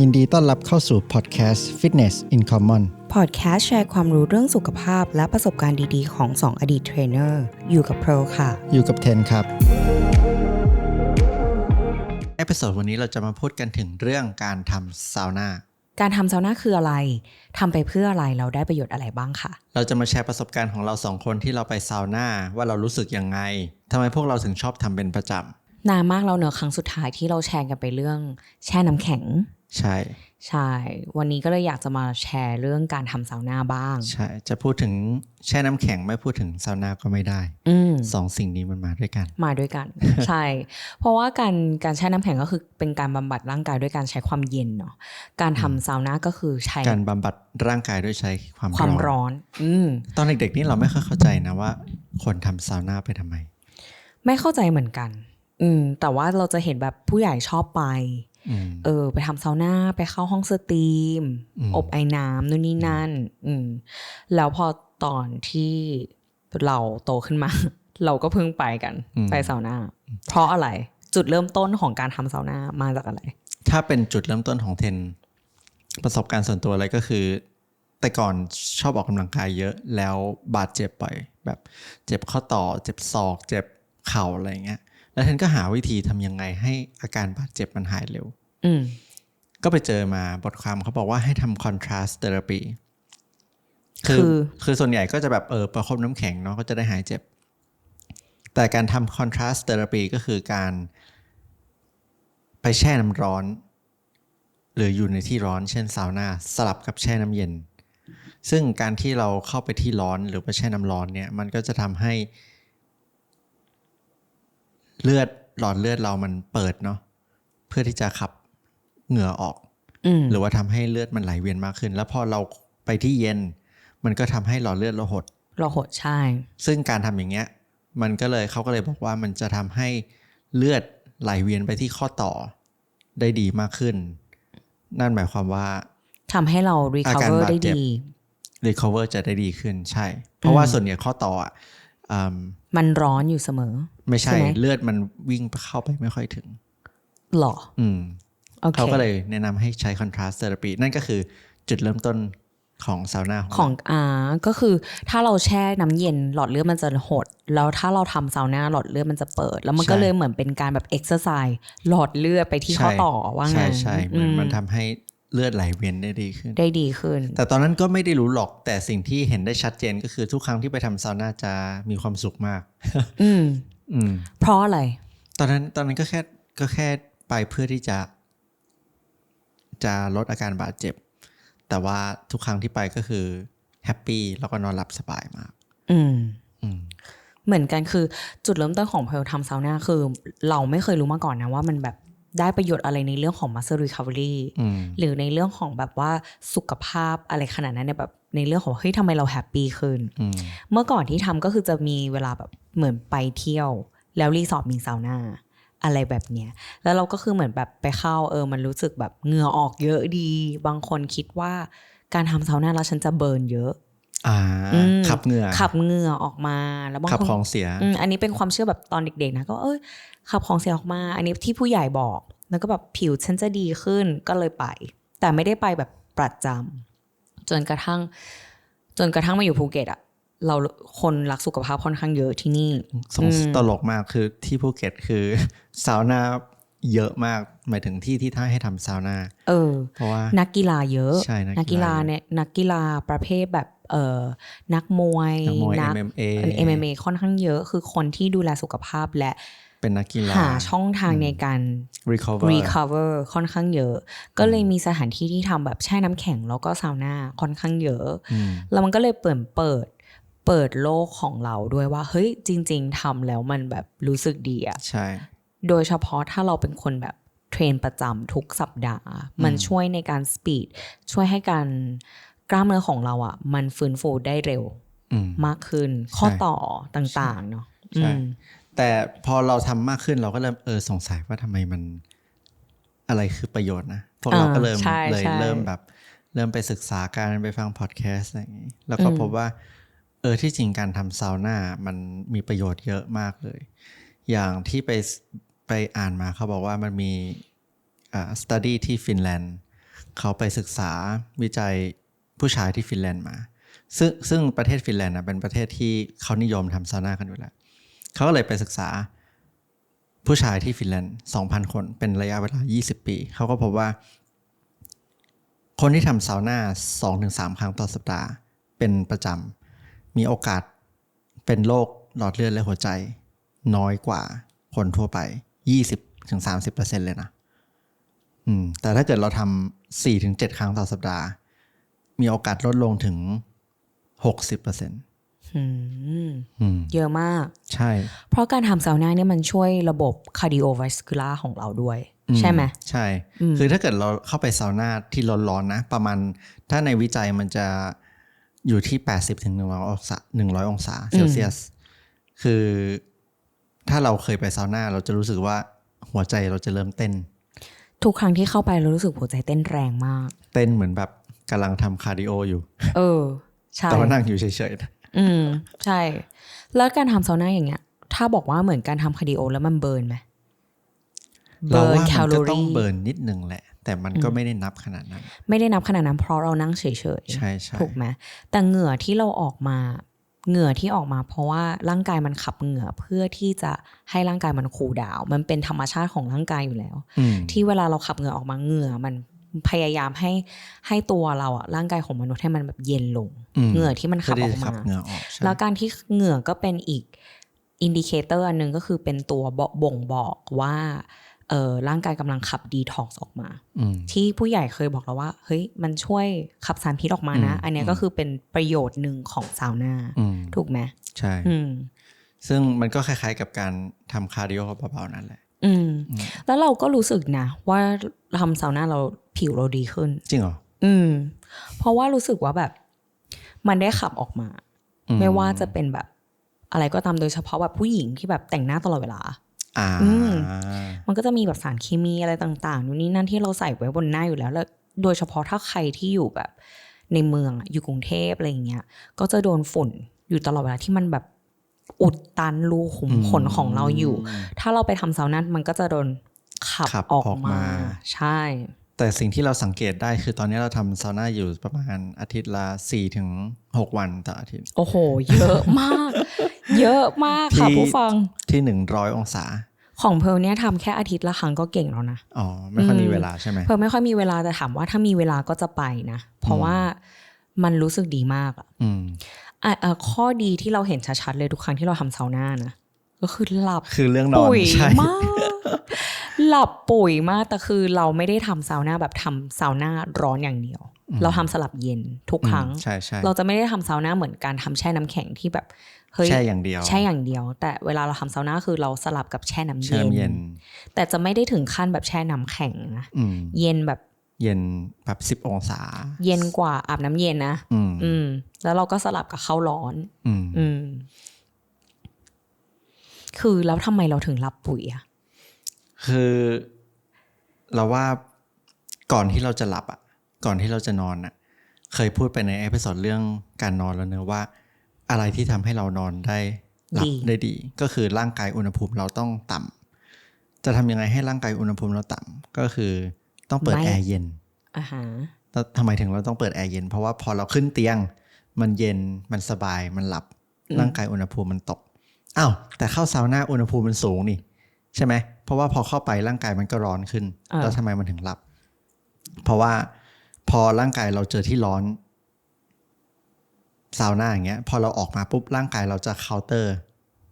ยินดีต้อนรับเข้าสู่พอดแคสต์ Fitness in Common พอดแคสต์แชร์ความรู้เรื่องสุขภาพและประสบการณ์ดีๆ ของ 2 อดีตเทรนเนอร์ อยู่กับโปรค่ะ อยู่กับเทนครับเอพิโซดวันนี้เราจะมาพูดกันถึงเรื่องการทำซาวน่าการทำซาวน่าคืออะไร ทำไปเพื่ออะไรเราได้ประโยชน์อะไรบ้างค่ะเราจะมาแชร์ประสบการณ์ของเราสองคนที่เราไปซาวน่าว่าเรารู้สึกยังไงทำไมพวกเราถึงชอบทำเป็นประจนานมากแล้วเนอะครั้งสุดท้ายที่เราแชร์กันไปเรื่อง แช่น้ำแข็งำ ใช่ ใช่ วันนี้ก็เลยอยากจะมาแชร์เรื่องการทำซาวน่าบ้าง ใช่ จะพูดถึงแช่น้ำแข็งไม่พูดถึงซาวน่าก็ไม่ได้อืมสองสิ่งนี้มันมาด้วยกัน มาด้วยกัน ใช่ เพราะว่าการการแช่น้ำแข็งก็คือเป็นการบำบัดร่างกายด้วยการใช้ความเย็นเนาะ การทำซาวน่าก็คือใช้ การบำบัดร่างกายด้วยใช้ความความร้อนร้อนอืมตอนเด็กๆนี่เราไม่ค่อยเข้าใจนะว่า คนทำซาวน่าไปทำไม ไม่เข้าใจเหมือนกัน อืม แต่ว่าเราจะเห็นแบบผู้ใหญ่ชอบไปอืม เออ ไปทำซาวน่าไปเข้าห้องสตรีมอืมอบไอ้น้ำนู่นนี่นั่น อืมแล้วพอตอนที่เราโตขึ้นมา เราก็เพิ่งไปกันอืมไปซาวน่าเพราะอะไรจุดเริ่มต้นของการทำซาวน่ามาจากอะไร ถ้าเป็นจุดเริ่มต้นของเทน ประสบการณ์ส่วนตัวอะไรก็คือ แต่ก่อนชอบออกกำลังกายเยอะแล้วบาดเจ็บบ่อยแบบ เจ็บข้อต่อ เจ็บศอก เจ็บเข่าอะไรอย่างเงี้ย แล้วเทนก็หาวิธีทำยังไงให้อาการบาดเจ็บมันหายเร็ว อืมก็ไปเจอมาบทความเขาบอกว่าให้ทำ contrast therapy คือ คือส่วนใหญ่ก็จะแบบเออประคบน้ำแข็งเนาะก็จะได้หายเจ็บ แต่การทำ contrast therapy ก็คือการ ไปแช่น้ำร้อน หรืออยู่ในที่ร้อนเช่นซาวน่าสลับกับแช่น้ำเย็น ซึ่งการที่เราเข้าไปที่ร้อนหรือไปแช่น้ำร้อนเนี่ย มันก็จะทำให้ เลือดหลอดเลือดเรามันเปิดเนาะเพื่อที่จะขับเหงื่อออกอืมหรือว่าทำให้เลือดมันไหลเวียนมากขึ้น แล้วพอเราไปที่เย็น มันก็ทำให้หลอดเลือดเราหดเราหดใช่ ซึ่งการทำอย่างเงี้ย มันก็เลยเขาก็เลยบอกว่ามันจะทำให้เลือดไหลเวียนไปที่ข้อต่อได้ดีมากขึ้น นั่นหมายความว่าทำให้เราอาการ recover บาดได้เจ็บดี recover จะได้ดีขึ้นใช่ เพราะว่าส่วนใหญ่ข้อต่ออะอืมมันร้อนอยู่เสมอ ไม่ใช่ใช่ไหมเลือดมันวิ่งเข้าไปไม่ค่อยถึงหรออืมโอเคเขาก็เลยแนะนำให้ใช้ contrast therapy นั่นก็คือจุดเริ่มต้นของซาวน่าของของเราอ่าก็คือถ้าเราแช่น้ำเย็นหลอดเลือดมันจะหด แล้วถ้าเราทำซาวน่าหลอดเลือดมันจะเปิด แล้วมันก็เลยเหมือนเป็นการแบบเอ็กซ์ไซส์หลอดเลือดไปที่ข้อต่อว่าไงใช่ใช่เหมือนอืมันทำให้เลือดไหลเวียนได้ดีขึ้น ได้ดีขึ้น แต่ตอนนั้นก็ไม่ได้รู้หรอกแต่สิ่งที่เห็นได้ชัดเจนก็คือทุกครั้งที่ไปทำซาวน่าจะมีความสุขมาก อืมอืม เพราะอะไร ตอนนั้นตอนนั้นก็แค่ก็แค่ไปเพื่อที่จะ จะลดอาการบาดเจ็บ แต่ว่าทุกครั้งที่ไปก็คือแฮปปี้แล้วก็นอนหลับสบายมาก อืมอืมเหมือนกันคือจุดเริ่มต้นของเพลทำซาวน่าคือ เราไม่เคยรู้มาก่อนนะว่ามันแบบ ได้ประโยชน์อะไรในเรื่องของ muscle recovery อืมหรือในเรื่องของแบบว่าสุขภาพอะไรขนาดนั้นเนี่ยแบบในเรื่องของเฮ้ยทำไมเราแฮปปี้ขึ้นอืมเมื่อก่อนที่ทำก็คือจะมีเวลาแบบเหมือนไปเที่ยว แล้วรีสอร์ทมีซาวน่าอะไรแบบเนี้ย แล้วเราก็คือเหมือนแบบไปเข้าเออ มันรู้สึกแบบเหงื่อออกเยอะดี บางคนคิดว่าการทำซาวน่าแล้วฉันจะเบิร์นเยอะอ่าอืมขับเหงื่อขับเหงื่อออกมาแล้วบางขับคนของเสียอืมอันนี้เป็นความเชื่อแบบตอนเด็กๆนะก็เอ้ย ขับของเสียออกมา อันนี้ที่ผู้ใหญ่บอก แล้วก็แบบผิวฉันจะดีขึ้นก็เลยไป แต่ไม่ได้ไปแบบประจำจนกระทั่ง จนกระทั่งมาอยู่ภูเก็ตอะเราคนรักสุขภาพค่อนข้างเยอะที่นี่สงตลกมากคือที่ภูเก็ตคือซาวน่าเยอะมากหมายถึงที่ที่ท่าให้ทำซาวน่าเออ เพราะว่านักกีฬาเยอะใช่นักกีฬากีฬาเนี่ยนักกีฬาประเภทแบบเออนักมวยนักมวย MMA MMA ค่อนข้างเยอะ คือคนที่ดูแลสุขภาพและ เป็นนักกีฬาหาช่องทางในการ recover recover ค่อนข้างเยอะ ก็เลยมีสถานที่ที่ทำแบบแช่น้ำแข็งแล้วก็ซาวน่าค่อนข้างเยอะอืมแล้วมันก็เลยเปิดเปิดเปิดโลกของเราด้วยว่า เฮ้ยจริง ๆทำแล้วมันแบบรู้สึกดีอะใช่ โดยเฉพาะถ้าเราเป็นคนแบบเทรนประจำทุกสัปดาห์ มันช่วยในการสปีดช่วยให้การกล้ามเนื้อของเราอะมันฟื้นฟูได้เร็วอืมมากขึ้นข้อต่อต่างๆเนาะใช่อืม แต่พอเราทำมากขึ้นเราก็เริ่มเออสงสัยว่าทำไมมันอะไรคือประโยชน์นะ พวกเราก็เริ่มอ่าใช่เลยใช่เริ่มแบบ เริ่มไปศึกษาการไปฟังพอดแคสต์อะไรอย่างนี้ แล้วก็พบว่า เออที่จริงการทำซาวน่ามันมีประโยชน์เยอะมากเลย อย่างที่ไปไปอ่านมาเขาบอกว่ามันมีอ่า study ที่ฟินแลนด์เขาไปศึกษาวิจัยผู้ชายที่ฟินแลนด์มา ซึ่งซึ่งประเทศฟินแลนด์นะเป็นประเทศที่เขานิยมทำซาวน่ากันอยู่แล้ว เขาก็เลยไปศึกษาผู้ชายที่ฟินแลนด์ 2,000 คน เป็นระยะเวลา 20 ปี เขาก็พบว่า คนที่ทำซาวน่า 2-3 ครั้งต่อสัปดาห์ เป็นประจำ มีโอกาสเป็นโรคหลอดเลือดและหัวใจ น้อยกว่าคนทั่วไป 20-30%เลยนะ อืม แต่ถ้าเกิดเราทำสี่ถึงเจ็ดครั้งต่อสัปดาห์ มีโอกาสลดลงถึงหกสิบ เปอร์เซ็นต์อืมอืมเยอะมาก ใช่ เพราะการทำซาวน่าเนี่ยมันช่วยระบบคาร์ดิโอ v a สคูลาของเราด้วย ใช่ไหมใช่ คือถ้าเกิดเราเข้าไปซาวน่าที่ร้อนๆนะ ประมาณถ้าในวิจัยมันจะอยู่ที่แปดสิบถึงหนึ่งร้อยองศาหนึ่งร้อยองศาเซลเซียส คือถ้าเราเคยไปซาวน่าเราจะรู้สึกว่าหัวใจเราจะเริ่มเต้น ทุกครั้งที่เข้าไปเรารู้สึกหัวใจเต้นแรงมาก เต้นเหมือนแบบกำลังทำคาร์ดิโออยู่ เออ ใช่แต่ว่านั่งอยู่เฉยๆนะ อืม ใช่ แล้วการทำซาวน่าอย่างเงี้ย ถ้าบอกว่าเหมือนการทำคาร์ดิโอแล้วมันเบิร์นไหมเราว่าแคมันลอก็ต้องรี่เบิร์นนิดนึงแหละ แต่มันก็ไม่ได้นับขนาดนั้น ไม่ได้นับขนาดนั้นเพราะเรานั่งเฉยใช่ใช่ๆถูกไหมแต่เหงื่อที่เราออกมาเหงื่อที่ออกมาเพราะว่าร่างกายมันขับเหงื่อเพื่อที่จะให้ร่างกายมันคูลดาวน์มันเป็นธรรมชาติของร่างกายอยู่แล้วอืมที่เวลาเราขับเหงื่อออกมาเหงื่อมัน พยายามให้ให้ตัวเราอะร่างกายของมนุษย์ให้มันแบบเย็นลงอืมเหงื่อที่มันขับเพื่อที่อกจะขัมาบเหงื่อออกใช่แล้วการที่เหงื่อก็เป็นอีกอินดิเคเตอร์อันหนึ่งก็คือเป็นตัวบบ่งบอกว่าเออร่างกายกำลังขับดีท็อกซ์ออกมาอืมที่ผู้ใหญ่เคยบอกเราว่า เฮ้ยมันช่วยขับสารพิษออกมานะอืมอันเนี้ยก็คือเป็นประโยชน์หนึ่งของซาวน่าอืมถูกไหมใช่อืมซึ่งมันก็คล้ายๆกับการทำคาร์ดิโอเบาๆนั่นแหละ อืม แล้วเราก็รู้สึกนะ ว่าทำซาวน่าเราผิวเราดีขึ้น จริงเหรอ อืม เพราะว่ารู้สึกว่าแบบ มันได้ขับออกมาอืมไม่ว่าจะเป็นแบบ อะไรก็ตามโดยเฉพาะแบบผู้หญิงที่แบบแต่งหน้าตลอดเวลาอ่าอืมมันก็จะมีแบบสารเคมีอะไรต่างๆนู่นนี่นั่นที่เราใส่ไว้บนหน้าอยู่แล้วแล้ว โดยเฉพาะถ้าใครที่อยู่แบบ ในเมืองอะอยู่กรุงเทพอะไรอย่างเงี้ย ก็จะโดนฝุ่นอยู่ตลอดเวลาที่มันแบบ อุดตันรูขุมขนของเราอยู่ ถ้าเราไปทำซาวน่ามันก็จะโดนขับขับออกออกมามา ใช่ แต่สิ่งที่เราสังเกตได้คือตอนนี้เราทำซาวน่าอยู่ประมาณอาทิตย์ละสี่ถึงหกวันต่ออาทิตย์ โอ้โห เยอะมาก เยอะมากค่ะที่ผู้ฟังที่หนึ่งร้อยองศาของเพลเนี่ยทำแค่อาทิตย์ละครั้งก็เก่งแล้วนะ อ๋อ ไม่ค่อยอืมมีเวลาใช่ไหมเพลไม่ค่อยมีเวลาแต่ถามว่าถ้ามีเวลาก็จะไปนะ เพราะว่ามันรู้สึกดีมากอะอืมอะเอ่อ ข้อดีที่เราเห็นชัดๆเลยทุกครั้งที่เราทำซาวน่านะก็คือหลับคือเรื่องนอนปุ๋ยใช่มากหลับปุ๋ยมากแต่คือเราไม่ได้ทำซาวน่าแบบทำซาวน่าร้อนอย่างเดียว เราทำสลับเย็นทุกครั้งอืมใช่ใช่เราจะไม่ได้ทำซาวน่าเหมือนการทำแช่น้ำแข็งที่แบบเฮ้ยแช่อย่างเดียวแช่อย่างเดียว แต่เวลาเราทำซาวน่าคือเราสลับกับแช่น้ำแช่เย็นน้ำเย็น แต่จะไม่ได้ถึงขั้นแบบแช่น้ำแข็งนะอืมเย็นแบบ เย็นแบบสิบองศา เย็นกว่าอาบน้ำเย็นนะอืมอืม แล้วเราก็สลับกับข้าวร้อน อืมอืมคือแล้วทำไมเราถึงรับปุ๋ยอะคือเราว่าก่อนที่เราจะหลับอะ ก่อนที่เราจะนอนอะ เคยพูดไปในเอพิโซดเรื่องการนอนแล้วเนอะว่า อะไรที่ทำให้เรานอนได้หลับได้ดี ก็คือร่างกายอุณหภูมิเราต้องต่ำจะทำยังไงให้ร่างกายอุณหภูมิเราต่ำก็คือ ต้องเปิดแอร์เย็นอ่าฮะแล้วทำไมถึงเราต้องเปิดแอร์เย็น เพราะว่าพอเราขึ้นเตียง มันเย็นมันสบายมันหลับ ร่างกายอุณหภูมิมันตกอ้าวแต่เข้าซาวน่าอุณหภูมิมันสูงนี่ ใช่ไหมเพราะว่าพอเข้าไปร่างกายมันก็ร้อนขึ้นอ่าแล้วทำไมมันถึงหลับ เพราะว่าพอร่างกายเราเจอที่ร้อนซาวน่าอย่างเงี้ย พอเราออกมาปุ๊บร่างกายเราจะเคาน์เตอร์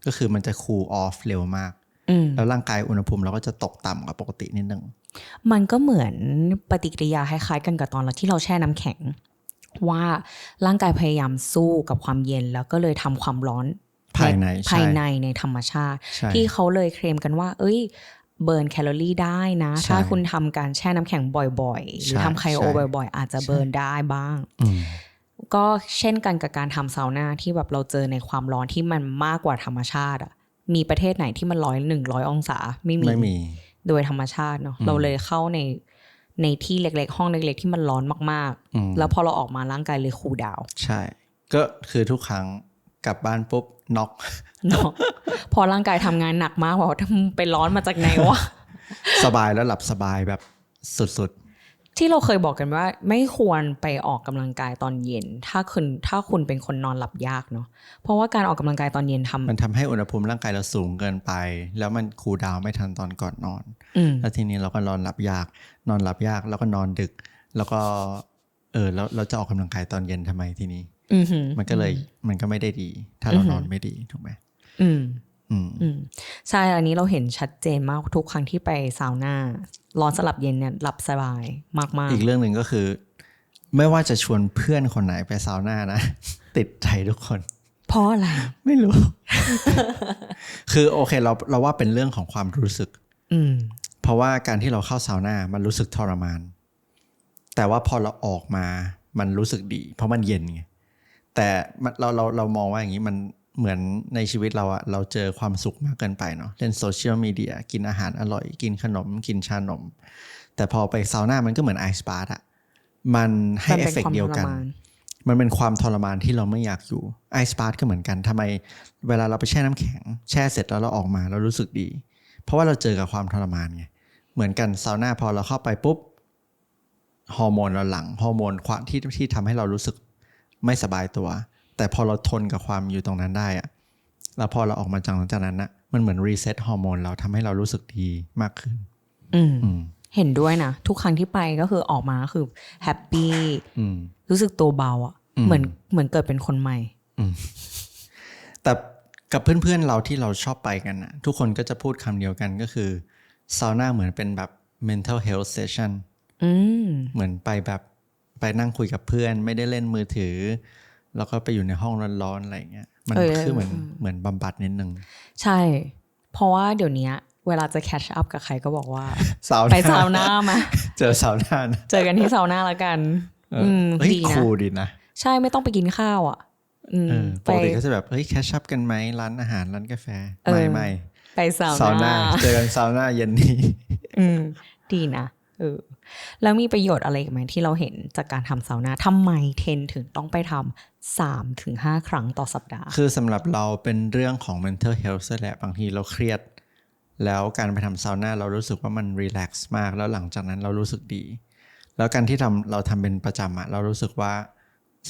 ก็คือมันจะคูลออฟเร็วมากอืมแล้วร่างกายอุณหภูมิเราก็จะตกต่ำกว่าปกตินิดนึง มันก็เหมือนปฏิกิริยาคล้ายๆกันกับตอนเราที่เราแช่น้ำแข็ง ว่าร่างกายพยายามสู้กับความเย็นแล้วก็เลยทำความร้อนภายในใช่ภายในในธรรมชาติใช่ที่เขาเลยเคลมกันว่า เอ้ยเบิร์นแคลอรี่ได้นะใช่ถ้าคุณทำการแช่น้ำแข็งบ่อยๆ หรือใช่ทำไคโอใช่บ่อยๆ อาจจะเบิร์นได้บ้างอืมก็เช่นกันกับการทำซาวน่าที่แบบเราเจอในความร้อนที่มันมากกว่าธรรมชาติอะมีประเทศไหนที่มันร้อยหนึ่งร้อยองศาไม่มีไม่มี โดยธรรมชาติเนาะเราเลยเข้าในในที่เล็ก ๆ ห้องเล็ก ๆ ที่มันร้อนมากอืมๆแล้วพอเราออกมาร่างกายเลยคูลดาวน์ใช่ ก็คือทุกครั้งกลับบ้านปุ๊บน็อกเนาะพอร่างกายทำงานหนักมากว่าไปร้อนมาจากไหนวะสบายแล้วหลับสบายแบบสุดจ ที่เราเคยบอกกันว่า ไม่ควรไปออกกำลังกายตอนเย็น ถ้าคุณถ้าคุณเป็นคนนอนหลับยากเนาะเพราะว่าการออกกำลังกายตอนเย็นทำมันทำให้อุณหภูมิร่างกายเราสูงเกินไป แล้วมันคูลดาวน์ไม่ทันตอนก่อนนอนอืมแล้วทีนี้เราก็นอนหลับยาก นอนหลับยากแล้วก็นอนดึก แล้วก็ เออแล้วเราจะออกกำลังกายตอนเย็นทำไมทีนี้อือหือมันก็เลยมันก็ไม่ได้ดี ถ้าเราอือหือนอนไม่ดีถูกไหมอืม อืมอืมใช่ อันนี้เราเห็นชัดเจนมากทุกครั้งที่ไปซาวน่าร้อนสลับเย็นเนี่ยหลับสบายมากอีกเรื่องหนึ่งก็คือ ไม่ว่าจะชวนเพื่อนคนไหนไปซาวน่านะ ติดใจทุกคนๆเพราะอะไร ไม่รู้ คือโอเคเราเราว่าเป็นเรื่องของความรู้สึก อืม เพราะว่าการที่เราเข้าซาวน่ามันรู้สึกทรมาน แต่ว่าพอเราออกมามันรู้สึกดี เพราะมันเย็นไงแต่มันเราเราเรามองว่าอย่างนี้มัน เหมือนในชีวิตเราอะเราเจอความสุขมากเกินไปเนาะเล่นโซเชียลมีเดียกินอาหารอร่อย กินขนม กินชานม แต่พอไปซาวน่ามันก็เหมือนไอซ์บาร์อะมันให้มันเอเป็ฟนเฟกความเดียวกันทรมานมันเป็นความทรมานที่เราไม่อยากอยู่ไอซ์บาร์ก็เหมือนกันทำไม เวลาเราไปแช่น้ำแข็ง แช่เสร็จแล้วเราออกมาเรารู้สึกดี เพราะว่าเราเจอกับความทรมานไงเหมือนกันซาวน่าพอเราเข้าไปปุ๊บฮอร์โมนเราหลังฮอร์โมนความที่ที่ทำให้เรารู้สึกไม่สบายตัว แต่พอเราทนกับความอยู่ตรงนั้นได้อะแล้วพอเราออกมาจากหลังจากนั้นนะมันเหมือนรีเซ็ตฮอร์โมนเราทำให้เรารู้สึกดีมากขึ้นอืมอืมเห็นด้วยนะ ทุกครั้งที่ไปก็คือออกมาคือแฮปปี้อืมรู้สึกตัวเบาอะอืมเหมือนเหมือนเกิดเป็นคนใหม่แต่กับเพื่อนๆเราที่เราชอบไปกันนะทุกคนก็จะพูดคำเดียวกันก็คือซาวน่าเหมือนเป็นแบบ mental health session อืมเหมือนไปแบบไปนั่งคุยกับเพื่อน ไม่ได้เล่นมือถือ แล้วก็ไปอยู่ในห้องร้อนๆอะไรอย่างเงี้ยมันเออคือเหมือนเหมือนบำบัดนิดนึง ใช่ เพราะว่าเดี๋ยวนี้เวลาจะแคชอัพกับใครก็บอกว่าสาวไปซาวน่ามา เจอสาวหน้านะเจอกันที่ซาวน่าแล้วกันเอออืมเฮ้ยดีนะคูลดีนะ ใช่ไม่ต้องไปกินข้าวอะอืมเออปไปกติก็จะแบบเฮ้ยแคชชัพกันไหมร้านอาหารร้านกาแฟเออไม่ไม่ไปซาวซาวน่าน่าเจอกันซาวน่าเย็นนี้อืมดีนะ เออแล้วมีประโยชน์อะไรอีกไหมที่เราเห็นจากการทำซาวน่าทำไมเทนถึงต้องไปทำสามถึงห้าครั้งต่อสัปดาห์ คือสำหรับเราเป็นเรื่องของ mental health ซะแหละบางทีเราเครียด แล้วการไปทำซาวน่าเรารู้สึกว่ามันรีแลกซ์มาก แล้วหลังจากนั้นเรารู้สึกดี แล้วการที่ทำเราทำเป็นประจำอะเรารู้สึกว่า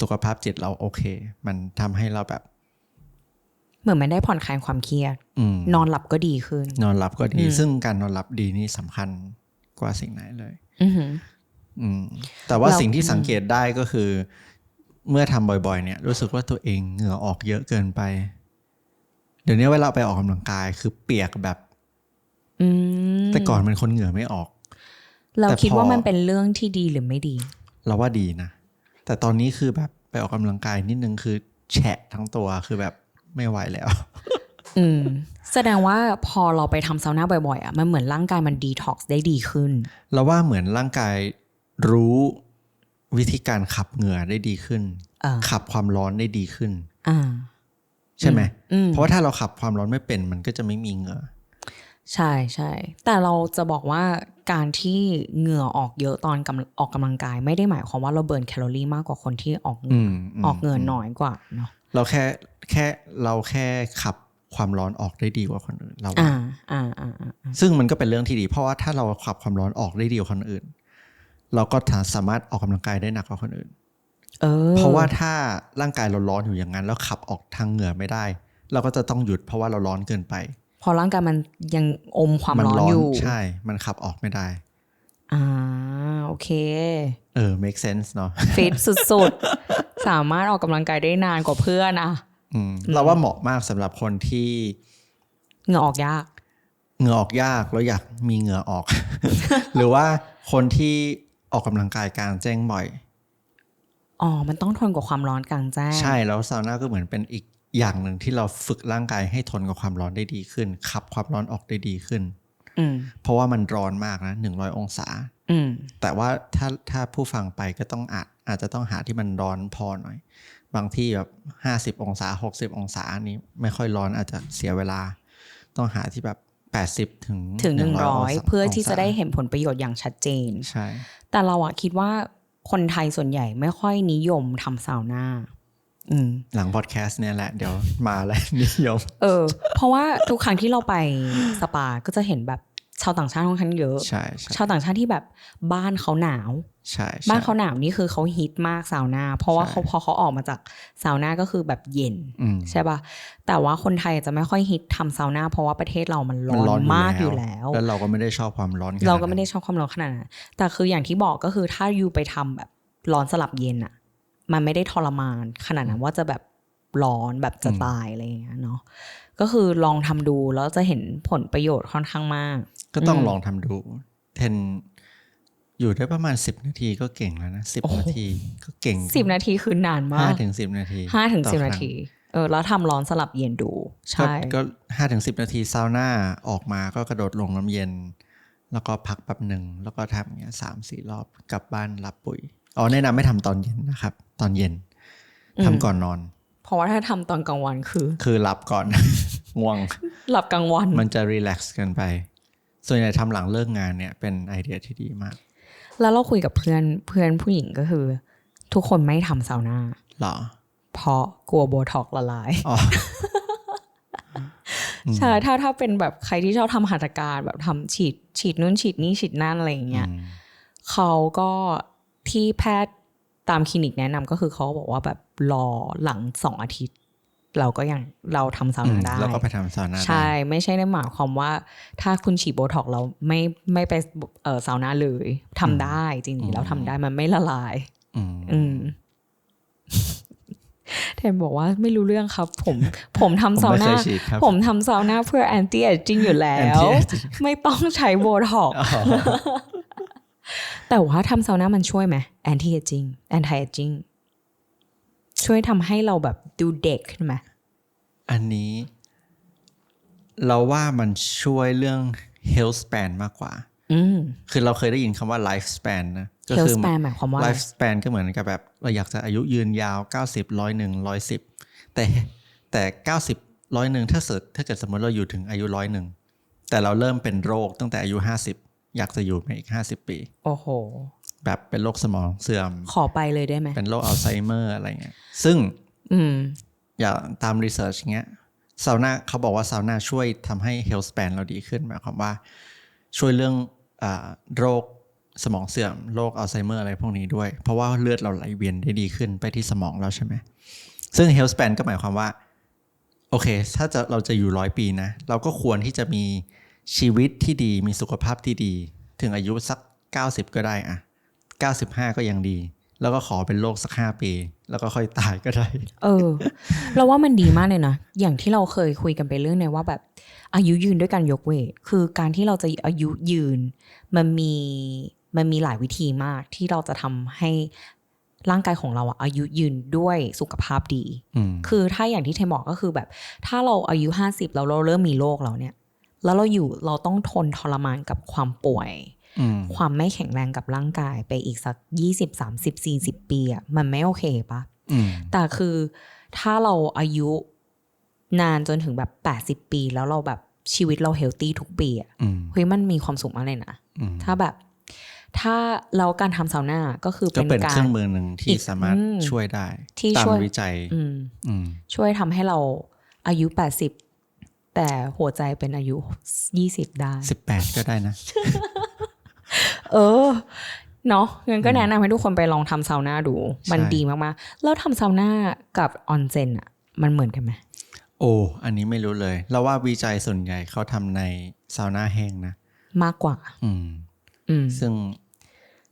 สุขภาพจิตเราโอเค มันทำให้เราแบบเหมือนมันได้ผ่อนคลายความเครียดอืมนอนหลับก็ดีขึ้น นอนหลับก็ดีอืมซึ่งการนอนหลับดีนี่สำคัญ กว่าสิ่งไหนเลยอือหืออืมแต่ว่าเราสิ่งที่สังเกตได้ก็คือ เมื่อทำบ่อยๆ เนี่ย รู้สึกว่าตัวเองเหงื่อออกเยอะเกินไป เดี๋ยวนี้เวลาไปออกกำลังกายคือเปียกแบบอืมแต่ก่อนเป็นคนเหงื่อไม่ออก เราแต่คิดพอว่ามันเป็นเรื่องที่ดีหรือไม่ดี เราว่าดีนะ แต่ตอนนี้คือแบบไปออกกำลังกายนิดนึงคือ แฉะทั้งตัวคือแบบไม่ไหวแล้ว อืม แสดงว่าพอเราไปทำซาวน่าบ่อยๆอะมันเหมือนร่างกายมันดีท็อกซ์ได้ดีขึ้น เราว่าเหมือนร่างกายรู้วิธีการขับเหงื่อได้ดีขึ้นอ่าขับความร้อนได้ดีขึ้นอ่าใช่ไหมอืมเพราะว่าถ้าเราขับความร้อนไม่เป็น มันก็จะไม่มีเหงื่อใช่ใช่แต่เราจะบอกว่าการที่เหงื่อออกเยอะตอนกำออกกำลังกาย ไม่ได้หมายความว่าเราเบิร์นแคลอรี่มากกว่าคนที่ออกเหอืงื่อมอออกเหงื่อน้อยกว่าเนาะเราแค่แค่เราแค่ขับ ความร้อนออกได้ดีกว่าคนอื่นเราว่าอ่าอ่าอ่าอ่าอ่าซึ่งมันก็เป็นเรื่องที่ดี เพราะว่าถ้าเราขับความร้อนออกได้ดีกว่าคนอื่น เราก็สามารถออกกำลังกายได้หนักกว่าคนอื่นเออเพราะว่าถ้าร่างกายเราร้อนอยู่อย่างนั้น แล้วขับออกทางเหงื่อไม่ได้ เราก็จะต้องหยุดเพราะว่าเราร้อนเกินไป พอร่างกายมันยังอมความร้อนอยู่ใช่ มันขับออกไม่ได้อ่าโอเค เออ make sense เนาะฟิตสุดๆ สามารถออกกำลังกายได้นานกว่าเพื่อนอะอืม เราว่าเหมาะมากสำหรับคนที่เหงื่อออกยากเหงื่อออกยากแล้วอยากมีเหงื่อออก หรือว่าคนที่ออกกำลังกายกลางแจ้งบ่อยอ๋อ มันต้องทนกับความร้อนกลางแจ้ง ใช่ แล้วซาวน่าก็เหมือนเป็นอีกอย่างหนึ่งที่เราฝึกร่างกายให้ทนกับความร้อนได้ดีขึ้น ขับความร้อนออกได้ดีขึ้นอืมเพราะว่ามันร้อนมากนะหนึ่งร้อยองศาอืมแต่ว่าถ้าถ้าผู้ฟังไปก็ต้องอาจอาจจะต้องหาที่มันร้อนพอหน่อย บางที่แบบห้าสิบองศาหกสิบองศาอันนี้ไม่ค่อยร้อนอาจจะเสียเวลา ต้องหาที่แบบแปดสิบถึงถึงหนึ่งร้อย100เพื่อที่จะได้งศาเห็นผลประโยชน์อย่างชัดเจนใช่แต่เราอะคิดว่าคนไทยส่วนใหญ่ไม่ค่อยนิยมทำซาวน่าอืมหลังพอดแคสต์เนี่ยแหละ เดี๋ยวมาแล้วนิยม เออ เพราะว่าทุกครั้งที่เราไปสปาก็จะเห็นแบบ ชาวต่างชาติค่อนข้างเยอะใช่ใช่ชาวต่างชาติที่แบบบ้านเขาหนาว ใช่ใช่บ้านเขาหนาวนี่คือเขาฮิตมากซาวน่าเพราะว่าใช่เขาพอเขาออกมาจากซาวน่าก็คือแบบเย็นอืมใช่ป่ะแต่ว่าคนไทยจะไม่ค่อยฮิตทำซาวน่าเพราะว่าประเทศเรามันร้มันอนร้อนมากอยู่แล้ว แล้วเราก็ไม่ได้ชอบความร้อนขนดเราก็ไม่นั้นได้ชอบความร้อนขนาดนั้นแต่คืออย่างที่บอกก็คือถ้าอยู่ไปทำแบบร้อนสลับเย็นอะมันไม่ได้ทรมานขนาดนั้นว่าจะแบบร้อนแบบจะตายอะไรอย่างเงี้ยเนาะก็คือลองทำดูแล้วจะเห็นผลประโยชน์ค่อนข้างมาก ก็ต้องอืมลองทำดูเทนอยู่ได้ประมาณสิบนาทีก็เก่งแล้วนะสิบโอ้โหนาทีก็เก่งสิบนาทีคือนานมาห้ากถึงสิบนาทีห้าถึงต่อสิบคนารั้งทีเออแล้วทำร้อนสลับเย็นดูก็ใช่ ก็ห้าถึงสิบนาทีซาวน่าออกมาก็กระโดดลงน้ำเย็น แล้วก็พักแป๊บหนึ่งแล้วก็ทำอย่างเงี้ยสามสี่รอบกลับบ้านรับปุ๋ยอ๋อแนะนำไม่ทำตอนเย็นนะครับ ตอนเย็นทำก่อนนอน เพราะว่าถ้าทำตอนกลางวันคือ คือหลับก่อน ง่วง หลับกลางวัน มันจะรีแลกซ์กันไป ส่วนใหญ่ทำหลังเลิกงานเนี่ยเป็นไอเดียที่ดีมาก แล้วเราคุยกับเพื่อนเพื่อนผู้หญิงก็คือ ทุกคนไม่ทำซาวน่าหรอ เพราะกลัวโบท็อกซ์ละลายอ๋อใช่ถ้าถ้าเป็นแบบใครที่ชอบทำหัตถการแบบทำฉีด ฉีดนู่นฉีดนี่ฉีดนั่นอะไรอย่างเงี้ยอืมเขาก็ที่แพทย์ ตามคลินิกแนะนำก็คือเขาบอกว่าแบบรอหลังสองอาทิตย์ เราก็ยังเราทำซาวอืมน่าได้แล้วก็ไปทำซาวน่าได้ใช่ ไม่ใช่ได้หมายความว่า ถ้าคุณฉีดโบท็อกซ์เราไม่ไม่ไปเออซาวน่าเลยทำได้จริงๆแล้วทำได้มันไม่ละลาย อืมอืมแทนบอกว่าไม่รู้เรื่องครับ ผมผมทำซาวผมไม่น่าเคยฉีดครับผมทำซาวน่าเพื่อแอนตี้เอจจิ้งอยู่แล้ว anti-aging ไม่ต้องใช้โบท็อกซ์อ๋อ แต่ว่าทำซาวน่ามันช่วยไหมแอนตี้เอจจิ้งแอนตี้เอจจิ้งช่วยทำให้เราแบบดูเด็กขึ้นไหมอันนี้ เราว่ามันช่วยเรื่อง health span มากกว่าอืมคือเราเคยได้ยินคำว่า life span นะก็เฮลคืสแปนหมายความว่า life span ก็เหมือนกับแบบ เราอยากจะอายุยืนยาว 90 ร้อยหนึ่งร้อยสิบแต่แต่ 90 ร้อยหนึ่งถ้าเกิดถ้าเกิดสมมติเราอยู่ถึงอายุร้อยหนึ่งแต่เราเริ่มเป็นโรคตั้งแต่อายุ 50 อยากจะอยู่ไปอีก50ปี โอ้โห แบบเป็นโรคสมองเสื่อม ขอไปเลยได้ไหม เป็นโรคอัลไซเมอร์อะไรเงี้ย ซึ่ง อืม อย่างตามรีเสิร์ชเงี้ยซาวน่าเขาบอกว่าซาวน่าช่วยทำให้ health span เราดีขึ้นหมายความว่า ช่วยเรื่องอาโรคสมองเสื่อมโรคอัลไซเมอร์อะไรพวกนี้ด้วย เพราะว่าเลือดเราไหลเวียนได้ดีขึ้นไปที่สมองเราใช่ไหม ซึ่ง health span ก็หมายความว่า โอเค ถ้าจะเราจะอยู่ร้อยปีนะ เราก็ควรที่จะมี ชีวิตที่ดีมีสุขภาพที่ดี ถึงอายุสัก 90 ก็ได้อะ95 ก็ยังดี แล้วก็ขอเป็นโรคสัก5ปี แล้วก็ค่อยตายก็ได้ เออ เราว่ามันดีมากเลยนะ อย่างที่เราเคยคุยกันไปเรื่องในว่าแบบอายุยืนด้วยการยกเวท คือการที่เราจะอายุยืน มันมีมันมีหลายวิธีมากที่เราจะทำให้ร่างกายของเราอะอายุยืนด้วยสุขภาพดีอืมคือถ้าอย่างที่เทมบอกก็คือแบบ ถ้าเราอายุห้าสิบแล้วเราเริ่มมีโรคแล้วเนี่ย แล้วเราอยู่เราต้องทนทรมานกับความป่วยอืมความไม่แข็งแรงกับร่างกายไปอีกสักยี่สิบสามสิบสี่สิบปีอะมันไม่โอเคปะอืมแต่คือถ้าเราอายุนานจนถึงแบบแปดสิบปี แล้วเราแบบชีวิตเราเฮลตี้ทุกปีอะอืมเฮ้ยมันมีความสุขมากเลยนะอืมถ้าแบบถ้าเราการทำซาวน่าก็คือก็เป็นเป็นกาเครรื่องมือหนึ่งอีที่กสามารถอืมช่วยได้ ที่ตามช่วยวิจัยอืมอืมช่วยทำให้เราอายุแปดสิบ แต่หัวใจเป็นอายุยี่สิบได้สิบแปดก็ได้นะ เออ เนาะงั้นก็แนะนำให้ทุกคนไปลองทำซาวน่าดู มันใช่ดีมากๆ แล้วทำซาวน่ากับออนเซนอะ มันเหมือนกันไหมโอ้ อันนี้ไม่รู้เลย เราว่าวิจัยส่วนใหญ่เขาทำในซาวน่าแห้งนะ มากกว่า อืม อืม ซึ่ง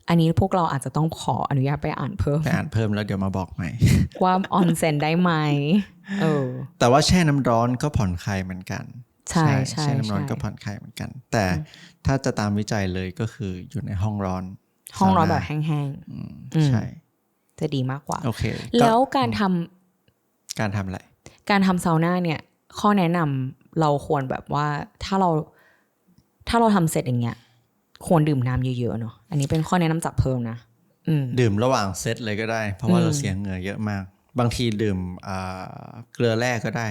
อันนี้พวกเราอาจจะต้องขออนุญาตไปอ่านเพิ่ม ไปอ่านเพิ่มแล้วเดี๋ยวมาบอกใหม่ ว่าออนเซนได้ไหม เออ แต่ว่าแช่น้ำร้อนก็ผ่อนคลายเหมือนกัน ใช่ใช่แช่น้ำร้อนใช่ก็ผ่อนคลายเหมือนกัน แต่ถ้าจะตามวิจัยเลยก็คืออยู่ในห้องร้อน ห้องร้อนซาวาแบบแห้งอืมอืมใช่ๆจะดีมากกว่า โอเค แล้วการทำการทำอะไร การทำซาวน่าเนี่ย ข้อแนะนำเราควรแบบว่าถ้าเราถ้าเราทำเสร็จอย่างเงี้ย ควรดื่มน้ำเยอะๆเนาะอันนี้เป็นข้อแนะนำจากเพิ่มนะอืมดื่มระหว่างเซตเลยก็ได้ เพราะว่าอืมเราเสียเหงื่อเยอะมาก บางทีดื่มอ่าเกลือแร่ก็ได้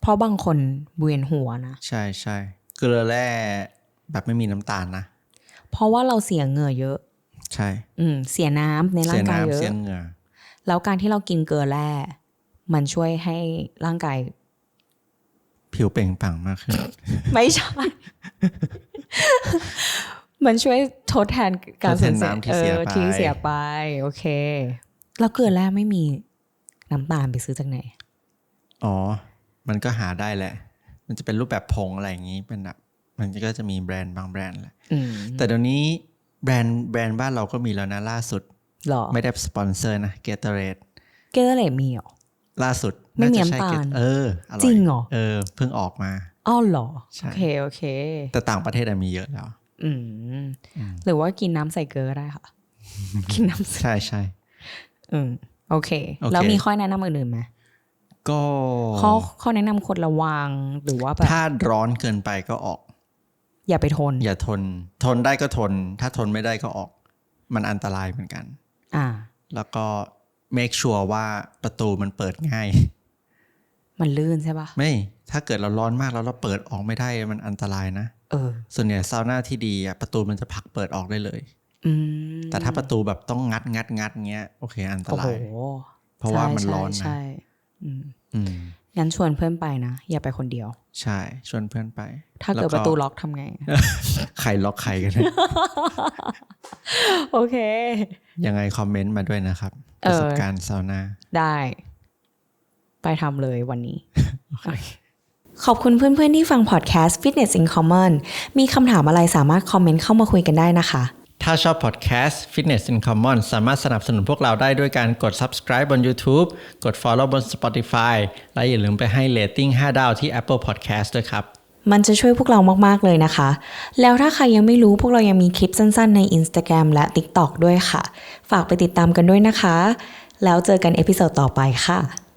เพราะบางคนเวียนหัวนะ ใช่ใช่เกลือแร่แบบไม่มีน้ำตาลนะ เพราะว่าเราเสียเหงื่อเยอะ ใช่ อืม เสียน้ำในร่าเสียงกายเยน้ำอะเสียเหงื่อแล้วการที่เรากินเกลือแร่มันช่วยให้ร่างกาย ผิวเปล่งปลั่งมากขึ้น ไม่ใช่ มันช่วยทดแทนการสูญเสียทดแทนน้ำที่เสียออไปที่เสียไปโอเค แล้วเกลือแร่ไม่มี น้ำตาลไปซื้อจากไหน อ๋อ มันก็หาได้แหละ มันจะเป็นรูปแบบผงอะไรอย่างนี้เป็นแบบมันก็จะมีแบรนด์บางแบรนด์แหละอืมแต่เดี๋ยวนี้แบรนด์แบรนด์บ้านเราก็มีแล้วนะล่าสุดหรอไม่ได้สปอนเซอร์นะเกตเร e เกลือแร่มีเหรอล่าสุดไม่มีน่จะใช่น้ำตาล Gatorade เอออร่อยจริงเหรอเออเพิ่งออกมาอ้าวเหรอใช่โอเคโอเค แต่ต่างประเทศอะมีเยอะแล้ว อืม หรือว่ากินน้ำใส่เกลือก็ได้ค่ะ กินน้ำใส่ใช่ใช่อืม โอเคโอเค แล้วมีข้อแนะนำอื่นๆไหมก็ข้อข้อแนะนำควรระวังหรือว่าแบบถ้าร้อนเกินไปก็ออก อย่าไปทน อย่าทน ทนได้ก็ทน ถ้าทนไม่ได้ก็ออก มันอันตรายเหมือนกัน อ่า แล้วก็ make sure ว่าประตูมันเปิดง่าย มันลื่นใช่ปะไม่ ถ้าเกิดเราร้อนมากแล้วเราเปิดออกไม่ได้มันอันตรายนะ เออ ส่วนใหญ่ซาวน่าที่ดีอะประตูมันจะผลักเปิดออกได้เลยอืม แต่ถ้าประตูแบบต้องงัดงัดงัดเงี้ยโอเค อันตโอ้ราโหยเพราะว่ามันใช่ร้อนนะใช่อืมอืมงั้นชวนเพื่อนไปนะ อย่าไปคนเดียว ใช่ ชวนเพื่อนไป ถ้าเกิดแวประตูล็อกทำไงใครล็อกใครกันเนี่ยโอเค ยังไงคอมเมนต์มาด้วยนะครับเอปอระสบการณ์ซาวน่าได้ ไปทำเลยวันนี้ขอบคุณเพื่อนๆที่ฟังพอดแคสต์ Fitness in Common มีคำถามอะไรสามารถคอมเมนต์เข้ามาคุยกันได้นะคะ ถ้าชอบพอดแคสต์ Fitness in Common สามารถสนับสนุนพวกเราได้ด้วยการกด subscribe บน YouTube กด follow บน Spotify และอย่าลืมไปให้ rating 5ดาวที่ Apple Podcast ด้วยครับ มันจะช่วยพวกเรามาก ๆ เลยนะคะ แล้วถ้าใครยังไม่รู้พวกเรายังมีคลิปสั้น ๆ ใน Instagram และ TikTok ด้วยค่ะ ฝากไปติดตามกันด้วยนะคะ แล้วเจอกันเอพิโซดต่อไปค่ะ